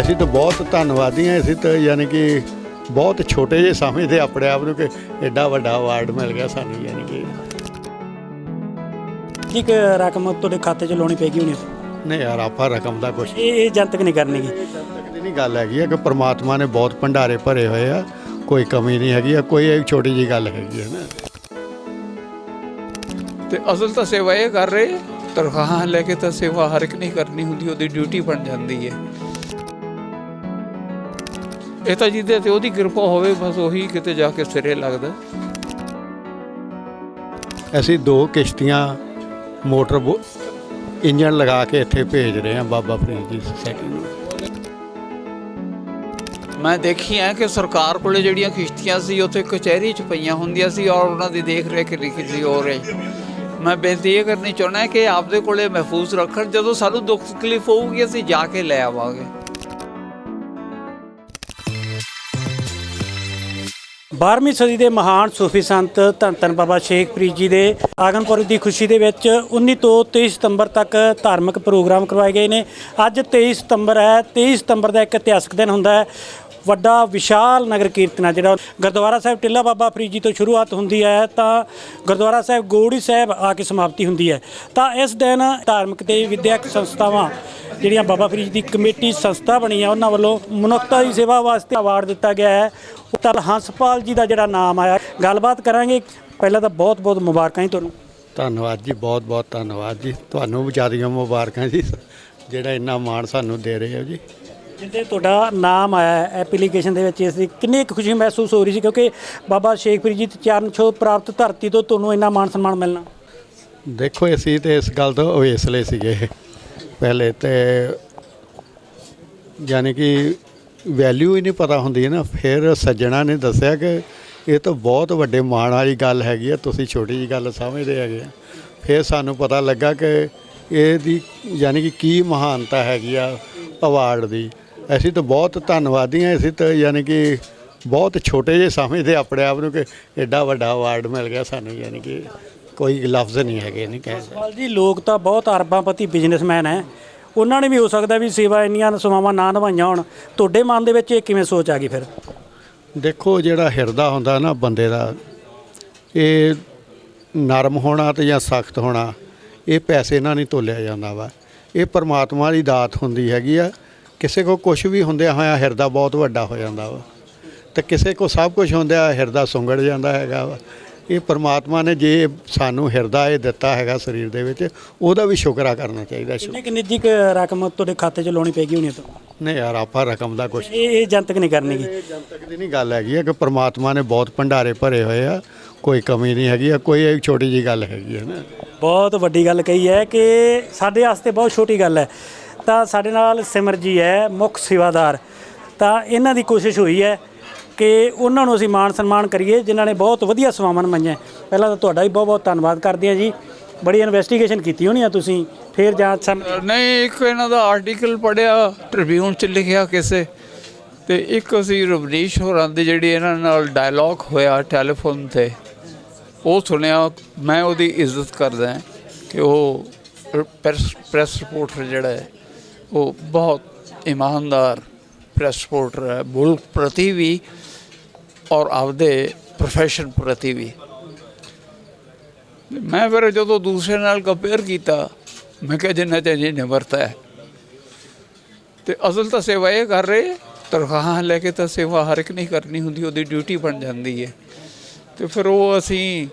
ਅਸੀਂ ਤਾਂ ਬਹੁਤ ਧੰਨਵਾਦੀ ਹਾਂ। ਅਸੀਂ ਤਾਂ ਯਾਨੀ ਕਿ ਬਹੁਤ ਛੋਟੇ ਜਿਹੇ ਸਮਝਦੇ ਆਪਣੇ ਆਪ ਨੂੰ ਕਿ ਐਡਾ ਵੱਡਾ ਅਵਾਰਡ ਮਿਲ ਗਿਆ ਸਾਨੂੰ ਯਾਨੀ ਕਿ। ਕੀ ਕੁ ਰਕਮ ਤੁਹਾਡੇ ਖਾਤੇ 'ਚ ਲਾਉਣੀ ਪੈਗੀ ਹੋਣੀ? ਨਹੀਂ ਯਾਰ ਆਪਾਂ ਰਕਮ ਦਾ ਕੁਛ ਇਹ ਇਹ ਜਨਤਕ ਨਹੀਂ ਕਰਨੀਗੀ ਤੱਕ ਦੀ ਨਹੀਂ ਗੱਲ ਹੈਗੀ ਹੈ ਕਿ ਪ੍ਰਮਾਤਮਾ ਨੇ ਬਹੁਤ ਭੰਡਾਰੇ ਭਰੇ ਹੋਏ ਆ। ਕੋਈ ਕਮੀ ਨਹੀਂ ਹੈਗੀ ਆ ਕੋਈ ਇੱਕ ਛੋਟੀ ਜੀ ਗੱਲ ਹੈਗੀ ਹੈ ਨਾ। ਤੇ ਅਸਲ ਤਾਂ ਸੇਵਾ ਇਹ ਕਰ ਰਹੇ ਤਨਖਾਹਾਂ ਲੈ ਕੇ ਤਾਂ ਸੇਵਾ ਹਰ ਇੱਕ ਨਹੀਂ ਕਰਨੀ ਹੁੰਦੀ ਉਹਦੀ ਡਿਊਟੀ ਬਣ ਜਾਂਦੀ ਹੈ ਇਹ ਤਾਂ ਜਿਹਦੇ ਤੇ ਉਹਦੀ ਕਿਰਪਾ ਹੋਵੇ ਬਸ ਉਹੀ ਕਿਤੇ ਜਾ ਕੇ ਸਿਰੇ ਲੱਗਦਾ। ਅਸੀਂ ਦੋ ਕਿਸ਼ਤੀਆਂ ਮੋਟਰ ਇੰਜਣ ਲਗਾ ਕੇ ਇੱਥੇ ਭੇਜ ਰਹੇ ਹਾਂ ਬਾਬਾ ਫਰੀਦ ਜੀ ਸੁਸਾਇਟੀ ਨੂੰ। ਮੈਂ ਦੇਖੀ ਹੈ ਕਿ ਸਰਕਾਰ ਕੋਲੇ ਜਿਹੜੀਆਂ ਕਿਸ਼ਤੀਆਂ ਸੀ ਉੱਥੇ ਕਚਹਿਰੀ 'ਚ ਪਈਆਂ ਹੁੰਦੀਆਂ ਸੀ ਔਰ ਉਹਨਾਂ ਦੀ ਦੇਖ ਰੇਖ ਲਿਖੀ ਸੀ ਹੋ ਰਹੀ ਮੈਂ ਬੇਨਤੀ ਇਹ ਕਰਨੀ ਚਾਹੁੰਦਾ ਕਿ ਆਪਦੇ ਕੋਲੇ ਮਹਿਫੂਜ਼ ਰੱਖਣ। ਜਦੋਂ ਸਾਨੂੰ ਦੁੱਖ ਤਕਲੀਫ ਹੋਊਗੀ ਅਸੀਂ ਜਾ ਕੇ ਲੈ ਆਵਾਂਗੇ। 12ਵੀਂ ਸਦੀ ਦੇ ਮਹਾਨ ਸੂਫੀ ਸੰਤ ਧੰਨ ਧੰਨ ਬਾਬਾ ਸ਼ੇਖ ਫਰੀਦ ਜੀ ਦੇ ਆਗਮਪੁਰ ਦੀ ਖੁਸ਼ੀ ਦੇ ਵਿੱਚ 19 ਤੋਂ 23 ਸਤੰਬਰ ਤੱਕ ਧਾਰਮਿਕ ਪ੍ਰੋਗਰਾਮ ਕਰਵਾਏ ਗਏ ਨੇ। ਅੱਜ 23 ਸਤੰਬਰ ਹੈ। 23 ਸਤੰਬਰ ਦਾ ਇੱਕ ਇਤਿਹਾਸਕ ਦਿਨ ਹੁੰਦਾ ਹੈ। ਵੱਡਾ ਵਿਸ਼ਾਲ ਨਗਰ ਕੀਰਤਨ ਹੈ ਜਿਹੜਾ ਗੁਰਦੁਆਰਾ ਸਾਹਿਬ ਟਿੱਲਾ ਬਾਬਾ ਫਰੀਦ ਜੀ ਤੋਂ ਸ਼ੁਰੂਆਤ ਹੁੰਦੀ ਹੈ, ਤਾਂ ਗੁਰਦੁਆਰਾ ਸਾਹਿਬ ਗੋੜੀ ਸਾਹਿਬ ਆ ਕੇ ਸਮਾਪਤੀ ਹੁੰਦੀ ਹੈ। ਤਾਂ ਇਸ ਦਿਨ ਧਾਰਮਿਕ ਤੇ ਵਿਦਿਅਕ ਸੰਸਥਾਵਾਂ ਜਿਹੜੀਆਂ ਬਾਬਾ ਫਰੀਦ ਦੀ ਕਮੇਟੀ ਸੰਸਥਾ ਬਣੀ ਹੈ ਉਹਨਾਂ ਵੱਲੋਂ ਮਨੁੱਖਤਾ ਦੀ ਸੇਵਾ ਵਾਸਤੇ ਅਵਾਰਡ ਦਿੱਤਾ ਗਿਆ ਹੈ। ਉੱਤਰ ਹੰਸਪਾਲ ਜੀ ਦਾ ਜਿਹੜਾ ਨਾਮ ਆਇਆ, ਗੱਲਬਾਤ ਕਰਾਂਗੇ। ਪਹਿਲਾਂ ਤਾਂ ਬਹੁਤ ਬਹੁਤ ਮੁਬਾਰਕਾਂ ਜੀ ਤੁਹਾਨੂੰ। ਧੰਨਵਾਦ ਜੀ ਬਹੁਤ ਬਹੁਤ ਧੰਨਵਾਦ ਜੀ। ਤੁਹਾਨੂੰ ਵੀ ਜ਼ਿਆਦੀਆਂ ਮੁਬਾਰਕਾਂ ਜੀ, ਜਿਹੜਾ ਇੰਨਾ ਮਾਣ ਸਾਨੂੰ ਦੇ ਰਹੇ ਹੋ ਜੀ। ਜਿੱਦੇ ਤੁਹਾਡਾ ਨਾਮ ਆਇਆ ਐਪਲੀਕੇਸ਼ਨ ਦੇ ਵਿੱਚ ਇਸ ਦੀ ਕਿੰਨੀ ਕੁ ਖੁਸ਼ੀ ਮਹਿਸੂਸ ਹੋ ਰਹੀ ਸੀ? ਕਿਉਂਕਿ ਬਾਬਾ ਸ਼ੇਖ ਜੀ ਦੀ ਚਰਨ ਛੋਹ ਪ੍ਰਾਪਤ ਧਰਤੀ ਤੋਂ ਤੁਹਾਨੂੰ ਇੰਨਾ ਮਾਣ ਸਨਮਾਨ ਮਿਲਣਾ। ਦੇਖੋ, ਅਸੀਂ ਤੇ ਇਸ ਗੱਲ ਤੋਂ ਅਵੇਸਲੇ ਸੀਗੇ। ਪਹਿਲੇ ਤੇ ਯਾਨੀ ਕਿ ਵੈਲਿਊ ਹੀ ਨਹੀਂ ਪਤਾ ਹੁੰਦੀ ਨਾ। ਫਿਰ ਸੱਜਣਾ ਨੇ ਦੱਸਿਆ ਕਿ ਇਹ ਤਾਂ ਬਹੁਤ ਵੱਡੇ ਮਾਣ ਵਾਲੀ ਗੱਲ ਹੈਗੀ ਆ, ਤੁਸੀਂ ਛੋਟੀ ਜੀ ਗੱਲ ਸਮਝਦੇ ਹੈਗੇ ਆ। ਫਿਰ ਸਾਨੂੰ ਪਤਾ ਲੱਗਾ ਕਿ ਇਹਦੀ ਯਾਨੀ ਕਿ ਕੀ ਮਹਾਨਤਾ ਹੈਗੀ ਆ ਅਵਾਰਡ ਦੀ। ਅਸੀਂ ਤਾਂ ਬਹੁਤ ਧੰਨਵਾਦੀ ਹਾਂ ਅਸੀਂ ਤਾਂ ਯਾਨੀ ਕਿ ਬਹੁਤ ਛੋਟੇ ਜਿਹੇ ਸਮਝਦੇ ਆਪਣੇ ਆਪ ਨੂੰ ਕਿ ਐਡਾ ਵੱਡਾ ਅਵਾਰਡ ਮਿਲ ਗਿਆ ਸਾਨੂੰ ਯਾਨੀ ਕਿ ਕੋਈ ਲਫ਼ਜ਼ ਨਹੀਂ ਹੈਗੇ ਨਹੀਂ ਕਹਿ ਸਕਦੇ ਸਵਾਲ ਜੀ ਲੋਕ ਤਾਂ ਬਹੁਤ ਅਰਬਾਂਪਤੀ ਬਿਜ਼ਨਸਮੈਨ ਹੈ। ਉਹਨਾਂ ਨੇ ਵੀ ਹੋ ਸਕਦਾ ਵੀ ਸੇਵਾ ਇੰਨੀਆਂ ਸੇਵਾਵਾਂ ਨਾ ਨਿਭਾਈਆਂ ਹੋਣ। ਤੁਹਾਡੇ ਮਨ ਦੇ ਵਿੱਚ ਇਹ ਕਿਵੇਂ ਸੋਚ ਆ ਗਈ ਫਿਰ? ਦੇਖੋ ਜਿਹੜਾ ਹਿਰਦਾ ਹੁੰਦਾ ਨਾ ਬੰਦੇ ਦਾ ਇਹ ਨਰਮ ਹੋਣਾ ਤੇ ਜਾਂ ਸਖਤ ਹੋਣਾ ਇਹ ਪੈਸੇ ਨਾਲ ਨਹੀਂ ਤੋਲਿਆ ਜਾਂਦਾ ਵਾ। ਇਹ ਪਰਮਾਤਮਾ ਦੀ ਦਾਤ ਹੁੰਦੀ ਹੈਗੀ ਆ। ਕਿਸੇ ਕੋ ਕੁਝ ਵੀ ਹੁੰਦਿਆ ਹੋਇਆ ਹਿਰਦਾ ਬਹੁਤ ਵੱਡਾ ਹੋ ਜਾਂਦਾ ਵਾ। ਤੇ ਕਿਸੇ ਕੋ ਸਭ ਕੁਝ ਹੁੰਦਿਆ ਹਿਰਦਾ ਸੁੰਗੜ ਜਾਂਦਾ ਹੈਗਾ ਵਾ। ਇਹ ਪਰਮਾਤਮਾ ਨੇ ਜੇ ਸਾਨੂੰ ਹਿਰਦਾ ਇਹ ਦਿੱਤਾ ਹੈਗਾ ਸਰੀਰ ਦੇ ਵਿੱਚ ਉਹਦਾ ਵੀ ਸ਼ੁਕਰਾ ਕਰਨਾ ਚਾਹੀਦਾ। ਕਿੰਨੀ ਕਿ ਨਿੱਜੀ ਕੁ ਰਕਮ ਤੁਹਾਡੇ ਖਾਤੇ 'ਚ ਲਾਉਣੀ ਪੈਗੀ ਹੋਣੀ ਤਾਂ? ਨਹੀਂ ਯਾਰ ਆਪਾਂ ਰਕਮ ਦਾ ਕੁਝ ਇਹ ਇਹ ਜਨਤਕ ਨਹੀਂ ਕਰਨੀਗੀ। ਜਨਤਕ ਦੀ ਨਹੀਂ ਗੱਲ ਹੈਗੀ ਹੈ ਕਿ ਪ੍ਰਮਾਤਮਾ ਨੇ ਬਹੁਤ ਭੰਡਾਰੇ ਭਰੇ ਹੋਏ ਆ। ਕੋਈ ਕਮੀ ਨਹੀਂ ਹੈਗੀ ਆ ਕੋਈ ਇੱਕ ਛੋਟੀ ਜੀ ਗੱਲ ਹੈਗੀ ਹੈ ਨਾ। ਬਹੁਤ ਵੱਡੀ ਗੱਲ ਕਹੀ ਹੈ ਕਿ ਸਾਡੇ ਵਾਸਤੇ ਬਹੁਤ ਛੋਟੀ ਗੱਲ ਹੈ। ਤਾਂ ਸਾਡੇ ਨਾਲ ਸਿਮਰ ਜੀ ਹੈ, ਮੁੱਖ ਸੇਵਾਦਾਰ। ਤਾਂ ਇਹਨਾਂ ਦੀ ਕੋਸ਼ਿਸ਼ ਹੋਈ ਹੈ ਕਿ ਉਹਨਾਂ ਨੂੰ ਅਸੀਂ ਮਾਣ ਸਨਮਾਨ ਕਰੀਏ, ਜਿਨ੍ਹਾਂ ਨੇ ਬਹੁਤ ਵਧੀਆ ਸੇਵਾਵਾਂ ਨਿਭਾਈਆਂ ਪਹਿਲਾਂ ਤਾਂ ਤੁਹਾਡਾ ਹੀ ਬਹੁਤ ਬਹੁਤ ਧੰਨਵਾਦ ਕਰਦੇ ਹਾਂ ਜੀ। ਬੜੀ ਇਨਵੈਸਟੀਗੇਸ਼ਨ ਕੀਤੀ ਹੋਣੀ ਆ ਤੁਸੀਂ, ਫਿਰ ਜਾਂਚ ਸਮ ਨਹੀਂ, ਇੱਕ ਇਹਨਾਂ ਦਾ ਆਰਟੀਕਲ ਪੜਿਆ ਟ੍ਰਿਬਿਊਨ ਚ ਲਿਖਿਆ ਕਿਸੇ। ਤੇ ਇੱਕ ਅਸੀਂ ਰਵਨੀਸ਼ ਹੋਰਾਂ ਦੀ ਜਿਹੜੀ ਇਹਨਾਂ ਨਾਲ ਡਾਇਲੌਗ ਹੋਇਆ ਟੈਲੀਫੋਨ ਤੇ, ਉਹ ਸੁਣਿਆ। ਮੈਂ ਉਹਦੀ ਇੱਜ਼ਤ ਕਰਦਾ ਕਿ ਉਹ ਪ੍ਰੈਸ ਪ੍ਰੈਸ ਰਿਪੋਰਟਰ ਜਿਹੜਾ ਹੈ ਉਹ ਬਹੁਤ ਇਮਾਨਦਾਰ ਪ੍ਰੈਸ ਰਿਪੋਰਟਰ ਹੈ, ਮੁਲਕ ਪ੍ਰਤੀ ਵੀ ਔਰ ਆਪਦੇ ਪ੍ਰੋਫੈਸ਼ਨ ਪ੍ਰਤੀ ਵੀ। ਮੈਂ ਫਿਰ ਜਦੋਂ ਦੂਸਰੇ ਨਾਲ ਕੰਪੇਅਰ ਕੀਤਾ, ਮੈਂ ਕਿਹਾ ਜਿੰਨਾ ਤੇ ਜੀ ਨਿਵਰਤਾ ਹੈ। ਤੇ ਅਸਲ ਤਾਂ ਸੇਵਾ ਇਹ ਕਰ ਰਹੇ ਤਨਖਾਹਾਂ ਲੈ ਕੇ ਤਾਂ ਸੇਵਾ ਹਰ ਇੱਕ ਨਹੀਂ ਕਰਨੀ ਹੁੰਦੀ, ਉਹਦੀ ਡਿਊਟੀ ਬਣ ਜਾਂਦੀ ਹੈ। ਤੇ ਫਿਰ ਉਹ ਅਸੀਂ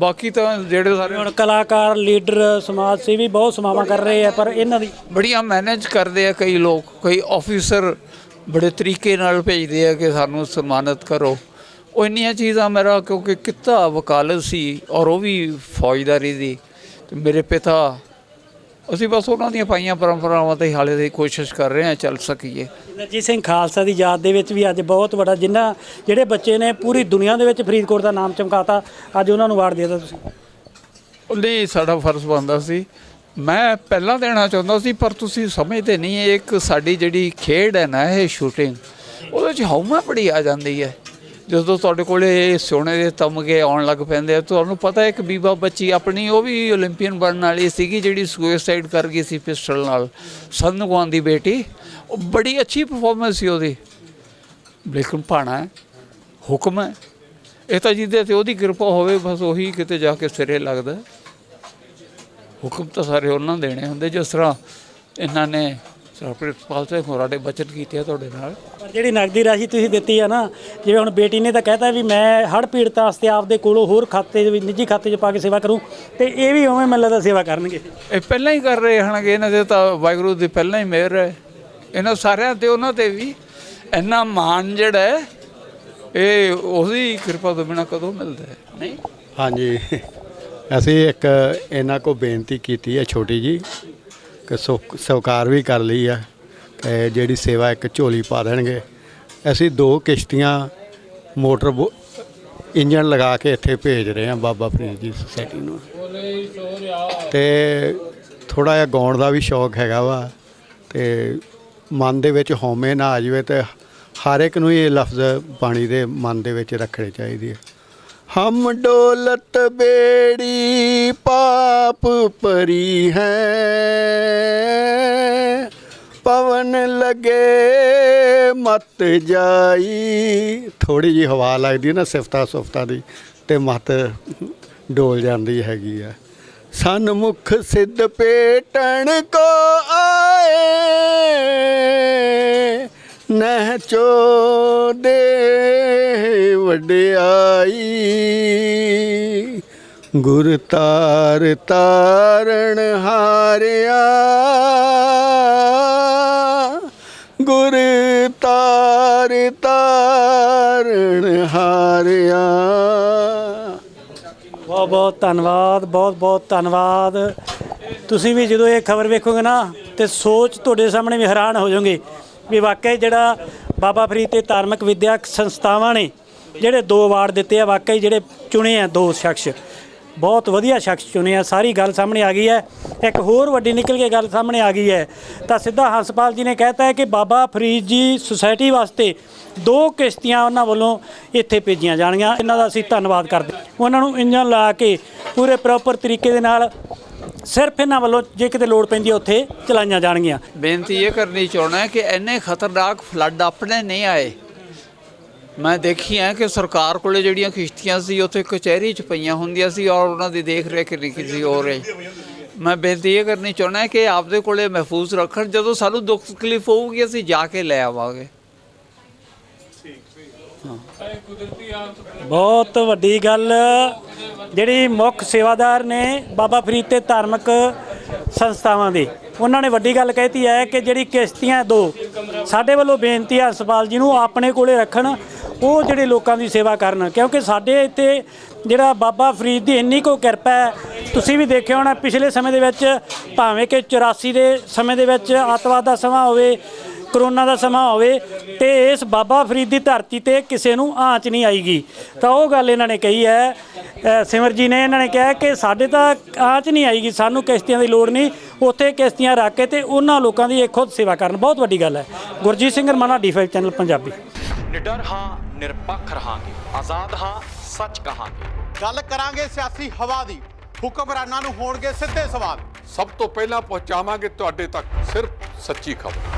ਬਾਕੀ ਤਾਂ ਜਿਹੜੇ ਸਾਰੇ ਹੁਣ ਕਲਾਕਾਰ ਲੀਡਰ ਸਮਾਜ ਸੇਵੀ ਬਹੁਤ ਸੇਵਾਵਾਂ ਕਰ ਰਹੇ ਆ ਪਰ ਇਹਨਾਂ ਦੀ ਬੜੀਆਂ ਮੈਨੇਜ ਕਰਦੇ ਆ ਕਈ ਲੋਕ ਕਈ ਆਫੀਸਰ ਬੜੇ ਤਰੀਕੇ ਨਾਲ ਭੇਜਦੇ ਆ ਕਿ ਸਾਨੂੰ ਸਨਮਾਨਿਤ ਕਰੋ। ਉਹ ਇੰਨੀਆਂ ਚੀਜ਼ਾਂ ਮੇਰਾ ਕਿਉਂਕਿ ਕਿੱਤਾ ਵਕਾਲਤ ਸੀ ਔਰ ਉਹ ਵੀ ਫੌਜਦਾਰੀ ਦੀ। ਤੇ ਮੇਰੇ ਪਿਤਾ ਅਸੀਂ ਬਸ ਉਹਨਾਂ ਦੀਆਂ ਪਾਈਆਂ ਪਰੰਪਰਾਵਾਂ ਤੇ ਹਾਲੇ ਦੀ ਕੋਸ਼ਿਸ਼ ਕਰ ਰਹੇ ਹਾਂ ਚੱਲ ਸਕੀਏ। ਜੀ ਸਿੰਘ ਖਾਲਸਾ ਦੀ ਯਾਦ ਦੇ ਵਿੱਚ ਵੀ ਅੱਜ ਬਹੁਤ ਵੱਡਾ ਜਿੰਨਾ ਜਿਹੜੇ ਬੱਚੇ ਨੇ ਪੂਰੀ ਦੁਨੀਆ ਦੇ ਵਿੱਚ ਫਰੀਦਕੋਟ ਦਾ ਨਾਮ ਚਮਕਾਤਾ ਅੱਜ ਉਹਨਾਂ ਨੂੰ ਅਵਾਰਡ ਦੇ ਦਿੱਤਾ ਤੁਸੀਂ। ਨਹੀਂ ਸਾਡਾ ਫਰਜ਼ ਬਣਦਾ ਸੀ। ਮੈਂ ਪਹਿਲਾਂ ਦੇਣਾ ਚਾਹੁੰਦਾ ਸੀ ਪਰ ਤੁਸੀਂ ਸਮਝਦੇ ਨਹੀਂ ਇਹ ਇੱਕ ਸਾਡੀ ਜਿਹੜੀ ਖੇਡ ਹੈ ਨਾ ਇਹ ਸ਼ੂਟਿੰਗ ਉਹਦੇ ਚ ਹਉਮਾ ਬੜੀ ਆ ਜਾਂਦੀ ਹੈ। ਜਦੋਂ ਤੁਹਾਡੇ ਕੋਲੇ ਇਹ ਸੋਨੇ ਦੇ ਤਮਗੇ ਆਉਣ ਲੱਗ ਪੈਂਦੇ ਆ, ਤੁਹਾਨੂੰ ਪਤਾ ਇੱਕ ਬੀਬਾ ਬੱਚੀ ਆਪਣੀ, ਉਹ ਵੀ 올림픽ਨ ਬਣਨ ਵਾਲੀ ਸੀਗੀ ਜਿਹੜੀ ਸੁਇਸਾਈਡ ਕਰ ਗਈ ਸੀ ਪਿਸਟਲ ਨਾਲ। ਸੰਧੂ ਗਾਂਧੀ ਦੀ ਬੇਟੀ। ਉਹ ਬੜੀ ਅੱਛੀ ਪਰਫਾਰਮੈਂਸ ਸੀ ਉਹਦੀ। ਲੇਕਿਨ ਪਾਣਾ ਹੁਕਮ ਹੈ। ਇਹ ਤਾਂ ਜਿਹਦੇ ਤੇ ਉਹਦੀ ਕਿਰਪਾ ਹੋਵੇ, ਬਸ ਉਹੀ ਕਿਤੇ ਜਾ ਕੇ ਸਿਰੇ ਲੱਗਦਾ। ਹੁਕਮ ਤਾਂ ਸਾਰੇ ਉਹਨਾਂ ਦੇਣੇ ਹੁੰਦੇ, ਜਿਸ ਤਰ੍ਹਾਂ ਇਹਨਾਂ ਨੇ ਸਰਪ੍ਰਿਤਪਾਲ ਸਿੰਘ ਹੋਰਾਂ ਨੇ ਬਚਨ ਕੀਤੇ ਆ ਤੁਹਾਡੇ ਨਾਲ। ਪਰ ਜਿਹੜੀ ਨਗਦੀ ਰਾਸ਼ੀ ਤੁਸੀਂ ਦਿੱਤੀ ਆ ਨਾ ਜਿਵੇਂ ਹੁਣ ਬੇਟੀ ਨੇ ਤਾਂ ਕਹਿਤਾ ਵੀ ਮੈਂ ਹੜ ਪੀੜਤਾਂ ਵਾਸਤੇ ਆਪਦੇ ਕੋਲੋਂ ਹੋਰ ਖਾਤੇ ਦੇ ਵਿੱਚ ਨਿੱਜੀ ਖਾਤੇ 'ਚ ਪਾ ਕੇ ਸੇਵਾ ਕਰੂੰ ਤੇ ਇਹ ਵੀ ਉਵੇਂ ਮੈਨੂੰ ਲੱਗਦਾ ਸੇਵਾ ਕਰਨਗੇ। ਇਹ ਪਹਿਲਾਂ ਹੀ ਕਰ ਰਹੇ ਹਨਗੇ ਇਹਨਾਂ ਦੇ ਤਾਂ ਵਾਹਿਗੁਰੂ ਦੀ ਪਹਿਲਾਂ ਹੀ ਮਿਹਰ ਹੈ। ਇਹਨਾਂ ਸਾਰਿਆਂ ਤੇ ਉਹਨਾਂ ਤੇ ਵੀ। ਇੰਨਾ ਮਾਣ ਜਿਹੜਾ ਹੈ ਇਹ ਉਹਦੀ ਕਿਰਪਾ ਤੋਂ ਬਿਨਾ ਕਦੋਂ ਮਿਲਦਾ ਹੈ। ਨਹੀਂ? ਹਾਂਜੀ। ਅਸੀਂ ਇੱਕ ਇਹਨਾਂ ਕੋ ਬੇਨਤੀ ਕੀਤੀ ਹੈ ਛੋਟੀ ਜੀ ਕਿ ਸਵ- ਸਵੀਕਾਰ ਵੀ ਕਰ ਲਈ ਆ ਕਿ ਜਿਹੜੀ ਸੇਵਾ ਇੱਕ ਝੋਲੀ ਪਾ ਦੇਣਗੇ। ਅਸੀਂ ਦੋ ਕਿਸ਼ਤੀਆਂ ਮੋਟਰ ਬੋ- ਇੰਜਣ ਲਗਾ ਕੇ ਇੱਥੇ ਭੇਜ ਰਹੇ ਹਾਂ ਬਾਬਾ ਫਰੀਦ ਜੀ ਸੁਸਾਇਟੀ ਨੂੰ। ਤੇ ਥੋੜਾ ਜਿਹਾ ਗਾਉਣ ਦਾ ਵੀ ਸ਼ੌਕ ਹੈਗਾ ਵਾ ਤੇ ਮਨ ਦੇ ਵਿੱਚ ਹਉਮੈ ਨਾ ਆ ਜਾਵੇ ਤੇ ਹਰ ਇੱਕ ਨੂੰ ਇਹ ਲਫ਼ਜ਼ ਬਾਣੀ ਦੇ ਮਨ ਦੇ ਵਿੱਚ ਰੱਖਣੇ ਚਾਹੀਦੇ ਆ। ਹਮ ਡੋਲਤ ਬੇੜੀ ਪਾਪ ਪਰੀ ਹੈ। ਪਵਨ ਲਗੇ ਮਤ ਜਾਈ। ਥੋੜੀ ਜੀ ਹਵਾ ਲੱਗਦੀ ਨਾ ਸਿਫਤਾ ਸੁਫਤਾ ਦੀ ਤੇ ਮਤ ਡੋਲ ਜਾਂਦੀ ਹੈਗੀ ਆ। ਸਨਮੁਖ ਸਿੱਧ ਪੇਟਣ ਕੋ ਆਏ। ਨਹਿ ਦੇ ਵਡਿਆਈ। ਗੁਰ ਤਾਰ ਤਾਰਣ ਹਾਰਿਆ। ਗੁਰ ਤਾਰ ਤਾਰਣ ਹਾਰਿਆ। ਬਹੁਤ ਬਹੁਤ ਧੰਨਵਾਦ, ਬਹੁਤ ਬਹੁਤ ਧੰਨਵਾਦ। ਤੁਸੀਂ ਵੀ ਜਦੋਂ ਇਹ ਖਬਰ ਵੇਖੋਗੇ ਨਾ, ਤੇ ਸੋਚ ਤੁਹਾਡੇ ਸਾਹਮਣੇ ਵੀ ਹੈਰਾਨ ਹੋ ਜਾਓਗੇ। ਵੀ ਵਾਕਈ ਜਿਹੜਾ ਬਾਬਾ ਫਰੀਦ ਤੇ ਧਾਰਮਿਕ ਵਿਦਿਅਕ ਸੰਸਥਾਵਾਂ ਨੇ, ਜਿਹੜੇ ਦੋ ਅਵਾਰਡ ਦਿੱਤੇ ਆ ਵਾਕਈ ਜਿਹੜੇ ਚੁਣੇ ਆ ਦੋ ਸ਼ਖਸ। ਬਹੁਤ ਵਧੀਆ ਸ਼ਖਸ ਚੁਣੇ ਆ, ਸਾਰੀ ਗੱਲ ਸਾਹਮਣੇ ਆ ਗਈ ਹੈ। ਇੱਕ ਹੋਰ ਵੱਡੀ ਨਿਕਲ ਕੇ ਗੱਲ ਸਾਹਮਣੇ ਆ ਗਈ ਹੈ। ਤਾਂ ਸਿੱਧਾ ਹੰਸਪਾਲ ਜੀ ਨੇ ਕਹਿਤਾ ਹੈ ਕਿ ਬਾਬਾ ਫਰੀਦ ਜੀ ਸੁਸਾਇਟੀ ਵਾਸਤੇ ਦੋ ਕਿਸ਼ਤੀਆਂ ਉਹਨਾਂ ਵੱਲੋਂ ਇੱਥੇ ਭੇਜੀਆਂ ਜਾਣਗੀਆਂ। ਇਹਨਾਂ ਦਾ ਅਸੀਂ ਧੰਨਵਾਦ ਕਰਦੇ ਉਹਨਾਂ ਨੂੰ ਇੰਜਨ ਲਾ ਕੇ ਪੂਰੇ ਪ੍ਰੋਪਰ ਤਰੀਕੇ ਦੇ ਨਾਲ ਸਿਰਫ ਇਹਨਾਂ ਵੱਲੋਂ ਜੇ ਕਿਤੇ ਲੋੜ ਪੈਂਦੀ ਹੈ ਉੱਥੇ ਚਲਾਈਆਂ ਜਾਣਗੀਆਂ। ਬੇਨਤੀ ਇਹ ਕਰਨੀ ਚਾਹੁੰਦਾ ਕਿ ਇੰਨੇ ਖਤਰਨਾਕ ਫਲੱਡ ਆਪਣੇ ਨਹੀਂ ਆਏ। ਮੈਂ ਦੇਖੀ ਹੈ ਕਿ ਸਰਕਾਰ ਕੋਲੇ ਜਿਹੜੀਆਂ ਕਿਸ਼ਤੀਆਂ ਸੀ, ਉੱਥੇ ਕਚਹਿਰੀ 'ਚ ਪਈਆਂ ਹੁੰਦੀਆਂ ਸੀ ਔਰ ਉਹਨਾਂ ਦੀ ਦੇਖ ਰੇਖ ਨਹੀਂ ਕਿਸੇ ਹੋ ਰਹੀ ਮੈਂ ਬੇਨਤੀ ਇਹ ਕਰਨੀ ਚਾਹੁੰਦਾ ਕਿ ਆਪਦੇ ਕੋਲੇ ਮਹਿਫੂਜ਼ ਰੱਖਣ, ਜਦੋਂ ਸਾਨੂੰ ਦੁੱਖ ਤਕਲੀਫ ਹੋਊਗੀ, ਅਸੀਂ ਜਾ ਕੇ ਲੈ ਆਵਾਂਗੇ। ਬਹੁਤ ਵੱਡੀ ਗੱਲ। ਜਿਹੜੀ ਮੁੱਖ ਸੇਵਾਦਾਰ ਨੇ ਬਾਬਾ ਫਰੀਦ ਤੇ ਧਾਰਮਿਕ ਸੰਸਥਾਵਾਂ ਦੇ, ਉਹਨਾਂ ਨੇ ਵੱਡੀ ਗੱਲ ਕਹਿਤੀ ਹੈ ਕਿ ਜਿਹੜੀ ਕਿਸ਼ਤੀਆਂ ਦੋ, ਸਾਡੇ ਵੱਲੋਂ ਬੇਨਤੀ ਹੈ ਹਸਪਾਲ ਜੀ ਨੂੰ ਆਪਣੇ ਕੋਲੇ ਰੱਖਣ, ਉਹ ਜਿਹੜੇ ਲੋਕਾਂ ਦੀ ਸੇਵਾ ਕਰਨ। ਕਿਉਂਕਿ ਸਾਡੇ ਇੱਥੇ ਜਿਹੜਾ ਬਾਬਾ ਫਰੀਦ ਦੀ ਇੰਨੀ ਕੋ ਕਿਰਪਾ ਹੈ, ਤੁਸੀਂ ਵੀ ਦੇਖਿਆ ਹੋਣਾ ਪਿਛਲੇ ਸਮੇਂ ਦੇ ਵਿੱਚ, ਭਾਵੇਂ ਕਿ 84 ਦੇ ਸਮੇਂ ਦੇ ਵਿੱਚ ਅੱਤਵਾਦ ਦਾ ਸਮਾਂ ਹੋਵੇ ਕਰੋਨਾ ਦਾ ਸਮਾਂ ਹੋਵੇ ਤੇ ਇਸ ਬਾਬਾ ਫਰੀਦ ਦੀ ਧਰਤੀ ਤੇ ਕਿਸੇ ਨੂੰ ਆਂਚ ਨਹੀਂ ਆਈਗੀ। ਤਾਂ ਉਹ ਗੱਲ ਇਹਨਾਂ ਨੇ ਕਹੀ ਹੈ ਸਿਮਰ ਜੀ ਨੇ ਇਹਨਾਂ ਨੇ ਕਿਹਾ ਕਿ ਸਾਡੇ ਤਾਂ ਆਂਚ ਨਹੀਂ ਆਈਗੀ ਸਾਨੂੰ ਕਿਸ਼ਤੀਆਂ ਦੀ ਲੋੜ ਨਹੀਂ ਉੱਥੇ ਕਿਸ਼ਤੀਆਂ ਰੱਖ ਕੇ ਤੇ ਉਹਨਾਂ ਲੋਕਾਂ ਦੀ ਇਹ ਖੁਦ ਸੇਵਾ ਕਰਨ। ਬਹੁਤ ਵੱਡੀ ਗੱਲ ਹੈ। Gurjeet Singh Ramana D five channel Punjabi. ਨਿਡਰ ਹਾਂ ਨਿਰਪੱਖ ਰਹਾਂਗੇ। ਆਜ਼ਾਦ ਹਾਂ ਸੱਚ ਕਹਾਂਗੇ। ਗੱਲ ਕਰਾਂਗੇ ਸਿਆਸੀ ਹਵਾ ਦੀ। ਹੁਕਮਰਾਨਾਂ ਨੂੰ ਹੋਣਗੇ ਸਿੱਧੇ ਸਵਾਲ। ਸਭ ਤੋਂ ਪਹਿਲਾਂ ਪਹੁੰਚਾਵਾਂਗੇ ਤੁਹਾਡੇ ਤੱਕ ਸਿਰਫ ਸੱਚੀ ਖਬਰ।